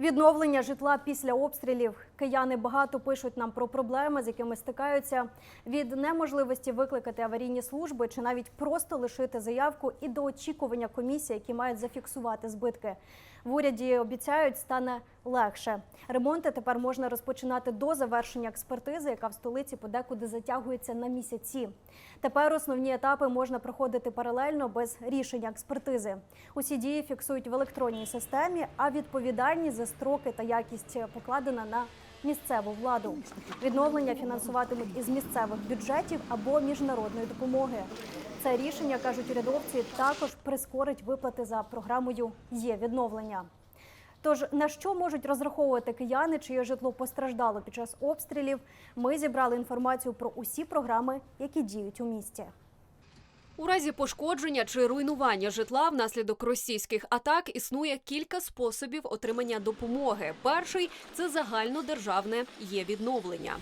Відновлення житла після обстрілів. Кияни багато пишуть нам про проблеми, з якими стикаються від неможливості викликати аварійні служби чи навіть просто лишити заявку і до очікування комісії, які мають зафіксувати збитки. В уряді обіцяють, стане легше. Ремонти тепер можна розпочинати до завершення експертизи, яка в столиці подекуди затягується на місяці. Тепер основні етапи можна проходити паралельно без рішення експертизи. Усі дії фіксують в електронній системі, а відповідальність за строки та якість покладена на місцеву владу. Відновлення фінансуватимуть із місцевих бюджетів або міжнародної допомоги. Це рішення кажуть урядовці також прискорить виплати за програмою є відновлення. Тож на що можуть розраховувати кияни, чиє житло постраждало під час обстрілів? Ми зібрали інформацію про усі програми, які діють у місті. У разі пошкодження чи руйнування житла внаслідок російських атак існує кілька способів отримання допомоги. Перший це загальнодержавне є відновлення.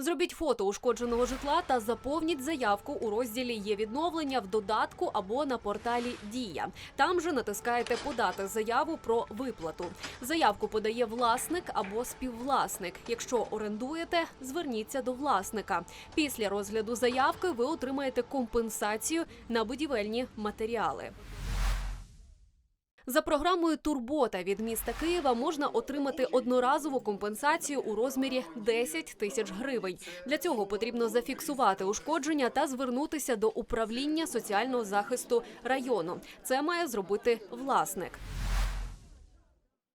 Зробіть фото ушкодженого житла та заповніть заявку у розділі Є відновлення в додатку або на порталі Дія. Там же натискаєте Подати заяву про виплату. Заявку подає власник або співвласник. Якщо орендуєте, зверніться до власника. Після розгляду заявки ви отримаєте компенсацію на будівельні матеріали. За програмою Турбота від міста Києва можна отримати одноразову компенсацію у розмірі 10 тисяч гривень. Для цього потрібно зафіксувати ушкодження та звернутися до управління соціального захисту району. Це має зробити власник.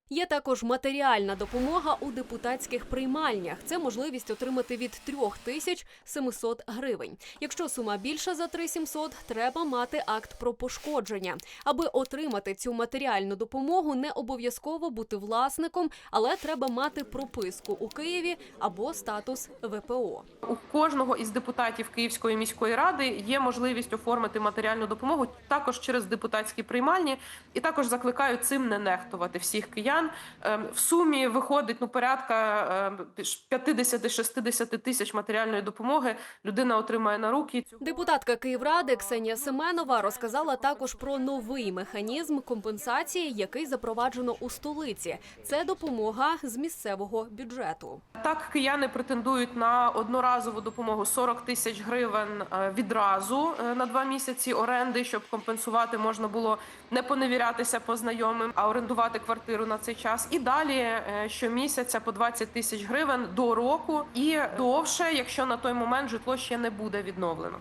Є також матеріальна допомога у депутатських приймальнях. Це можливість отримати від 3 тисяч 700 гривень. Якщо сума більша за 3700, треба мати акт про пошкодження. Аби отримати цю матеріальну допомогу, не обов'язково бути власником, але треба мати прописку у Києві або статус ВПО. У кожного із депутатів Київської міської ради є можливість оформити матеріальну допомогу також через депутатські приймальні, і також закликаю цим не нехтувати всіх киян. Ем, В сумі виходить ну порядка ем, 50-60 тисяч матеріальної допомоги. Людина отримає на руки. Депутатка Київради Ксенія Семенова розказала також про новий механізм компенсації, який запроваджено у столиці. Це допомога з місцевого бюджету. Так, кияни претендують на одноразову допомогу 40 тисяч гривень е, відразу е, на два місяці оренди, щоб компенсувати можна було не поневірятися по знайомим, а орендувати квартиру на цей час. І далі е, щомісяця по 20 тисяч гривень до року і довше, якщо на той момент житло ще не буде відновлено.